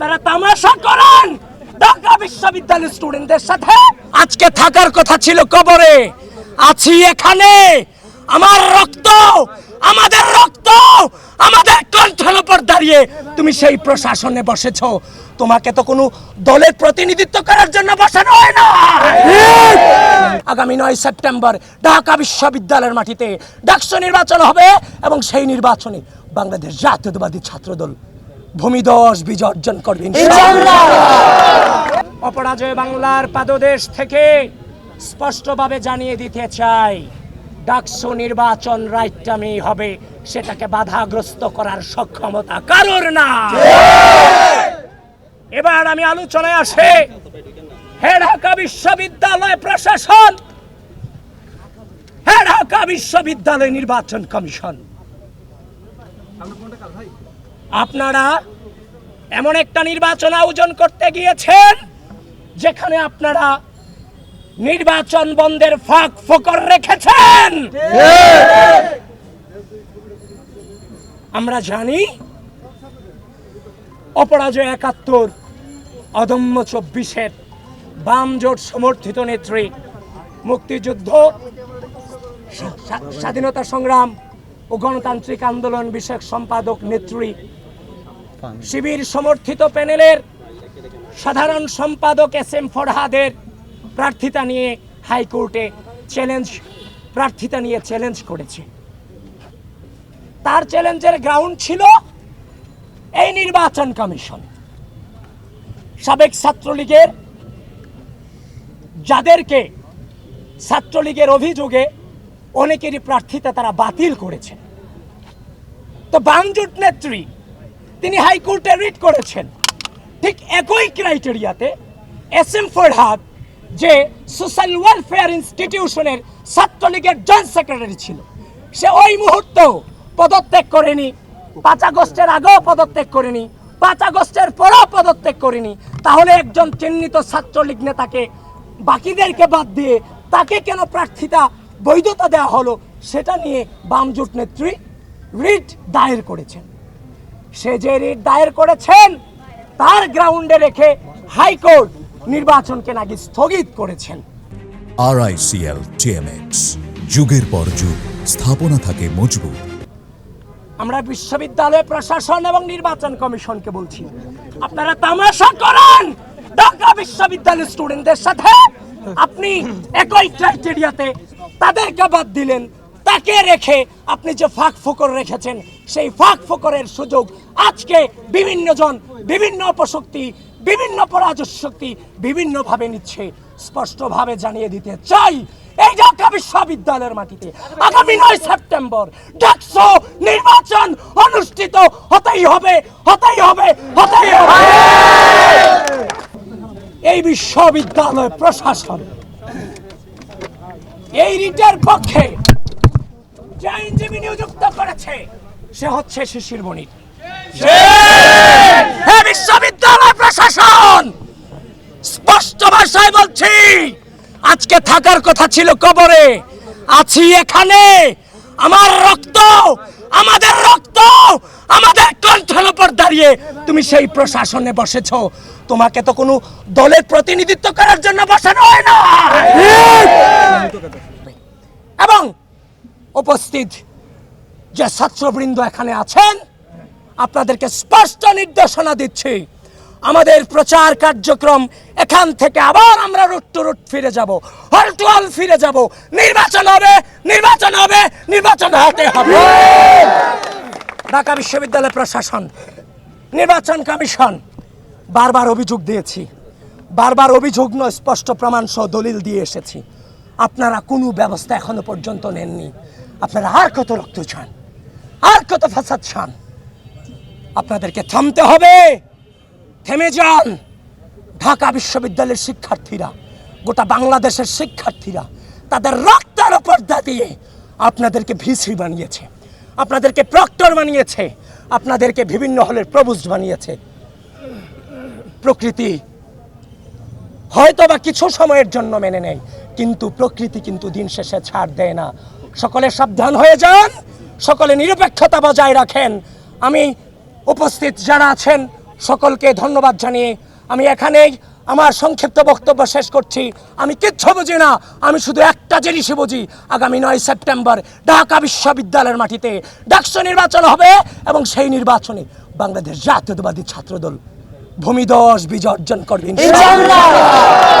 আপনারা তামাশা করেন। ঢাকা বিশ্ববিদ্যালয়ের স্টুডেন্টদের সাথে। আজকে থাকার কথা ছিল কবরে। আছি এখানে। আমার রক্ত, আমাদের রক্ত, আমাদের কণ্ঠের উপর দাঁড়িয়ে তুমি সেই প্রশাসনে বসেছো। তোমাকে তো কোনো দলের প্রতিনিধিত্ব করার জন্য বসানো হয় না। আগামী নয় সেপ্টেম্বর ঢাকা বিশ্ববিদ্যালয়ের মাটিতে ডাকসু নির্বাচন হবে এবং সেই নির্বাচনে বাংলাদেশ জাতীয়তাবাদী ছাত্রদল ভূমিদশ বিজয় অর্জন করবে। অপরাজয় বাংলার পাদদেশ থেকে স্পষ্টভাবে জানিয়ে দিতে চাই ডাকসু নির্বাচন রাইট টাইমেই হবে সেটাকে বাধাগ্রস্ত করার সক্ষমতা কারোর না। এবার আমি আলোচনায় আসে হে ঢাকা বিশ্ববিদ্যালয় প্রশাসন হে ঢাকা বিশ্ববিদ্যালয় নির্বাচন কমিশন। আপনারা এমন একটা নির্বাচন আয়োজন করতে গিয়েছেন, যেখানে আপনারা নির্বাচন বন্ধের ফাঁক ফোকর রেখেছেন। আমরা জানি অপরাজয় একাত্তর, অদম্য চব্বিশের বাম জোট সমর্থিত নেত্রী, মুক্তিযুদ্ধ স্বা- স্বা- স্বাধীনতা সংগ্রাম ও গণতান্ত্রিক আন্দোলন বিষয়ক সম্পাদক নেত্রী শিবির সমর্থিত প্যানেলের সাধারণ সম্পাদক এস এম ফরহাদের প্রার্থিতা নিয়ে হাইকোর্টে চ্যালেঞ্জ, প্রার্থিতা নিয়ে চ্যালেঞ্জ করেছে। তার চ্যালেঞ্জের গ্রাউন্ড ছিল এই নির্বাচন কমিশন। সাবেক ছাত্রলীগের, যাদেরকে ছাত্রলীগের অভিযোগে অনেকেরই প্রার্থিতা তারা বাতিল করেছে। তো বামজোট নেত্রী তিনি হাইকোর্টে রিট করেছেন। ঠিক একই ক্রাইটেরিয়াতে এস এম ফরহাদ যে সোশ্যাল ওয়েলফেয়ার ইনস্টিটিউশনের ছাত্রলীগের জয়েন্ট সেক্রেটারি ছিল, সে ওই মুহূর্তেও পদত্যাগ করেনি। পাঁচ আগস্টের আগেও পদত্যাগ করেনি, পাঁচ আগস্টের পরেও পদত্যাগ করেনি। তাহলে একজন চিহ্নিত ছাত্রলীগ নেতাকে বাকিদেরকে বাদ দিয়ে তাকে কেন প্রার্থিতা বৈধতা দেওয়া হলো, সেটা নিয়ে বামজোট নেত্রী রিট দায়ের করেছেন। সে যে রিট দায়ের করেছেন তার গ্রাউন্ডে রেখে হাইকোর্ট নির্বাচনকে নাকি স্থগিত করেছেন। আরআইসিএল টিএমএক্স যুগের পর যুগ স্থাপনা থাকে মজবুত। আমরা বিশ্ববিদ্যালয় প্রশাসন এবং নির্বাচন কমিশনকে বলছি আপনারা তামাশা করেন! ঢাকা বিশ্ববিদ্যালয়ের স্টুডেন্টদের সাথে আপনি একই ক্রাইটেরিয়াতে তাদেরকে বাদ দিলেন তাকে রেখে আপনি যে ফাঁক ফোকর রেখেছেন, সেই ফাঁক ফোকরের সুযোগ আজকে বিভিন্ন জন, বিভিন্ন অপশক্তি বিভিন্ন পরাজয় শক্তি বিভিন্নভাবে নিচ্ছে। স্পষ্টভাবে জানিয়ে দিতে চাই, এই ঢাকা বিশ্ববিদ্যালয়ের মাটিতে আগামী নয় সেপ্টেম্বর ডাকসো নির্বাচন অনুষ্ঠিত হতেই হবে হতেই হবে হতেই হবে। এই বিশ্ববিদ্যালয় প্রশাসন, এই রিটের পক্ষে যে আইনজীবী নিযুক্ত করেছে। সে হচ্ছে শিশির হ্যাঁ বিশ্ববিদ্যালয় প্রশাসন! স্পষ্ট ভাষায় বলছি আজকে থাকার কথা ছিল কবরে। আছি এখানে। আমার রক্ত আমাদের রক্ত আমাদের কণ্ঠের উপর দাঁড়িয়ে তুমি সেই প্রশাসনে বসেছো। তোমাকে তো কোনো দলের প্রতিনিধিত্ব করার জন্য বসানো হয় না এবং উপস্থিত যে ছাত্রবৃন্দ এখানে আছেন, আপনাদেরকে স্পষ্ট নির্দেশনা দিচ্ছি, আমাদের প্রচার কার্যক্রম এখান থেকে আবার আমরা রুট টু রুট ফিরে যাব হল টু হল ফিরে যাব, নির্বাচন হবে নির্বাচন হবে, নির্বাচন হতে হবে। ঢাকা বিশ্ববিদ্যালয় প্রশাসন, নির্বাচন কমিশন, বারবার অভিযোগ দিয়েছি, বারবার অভিযোগ নয়, স্পষ্ট প্রমাণ সহ দলিল দিয়ে এসেছি। আপনারা কোনো ব্যবস্থা এখনও পর্যন্ত নেননি। আপনারা আর কত রক্ত চান? আর কত ফাসাদ চান? আপনাদেরকে থামতে হবে। থেমে যান। ঢাকা বিশ্ববিদ্যালয়ের শিক্ষার্থীরা, গোটা বাংলাদেশের শিক্ষার্থীরা, তাদের রক্তের ওপর দিয়ে আপনাদেরকে ভিসি বানিয়েছে, আপনাদেরকে প্রক্টর বানিয়েছে, আপনাদেরকে বিভিন্ন হলের প্রভুজ বানিয়েছে। প্রকৃতি হয়তো বা কিছু সময়ের জন্য মেনে নেয়, কিন্তু প্রকৃতি কিন্তু দিন শেষে ছাড় দেয় না। সকলে সাবধান হয়ে যান, সকলে নিরপেক্ষতা বজায় রাখেন। আমি উপস্থিত যারা আছেন, সকলকে ধন্যবাদ জানিয়ে আমি এখানেই আমার সংক্ষিপ্ত বক্তব্য শেষ করছি। আমি কিচ্ছু বুঝি না, আমি শুধু একটা জিনিসই বুঝি। আগামী নয় সেপ্টেম্বর ঢাকা বিশ্ববিদ্যালয়ের মাটিতে ডাকসু নির্বাচন হবে এবং সেই নির্বাচনে বাংলাদেশ জাতীয়তাবাদী ছাত্রদল ভূমিদশ বিজয় অর্জন করবে। ইনশাআল্লাহ।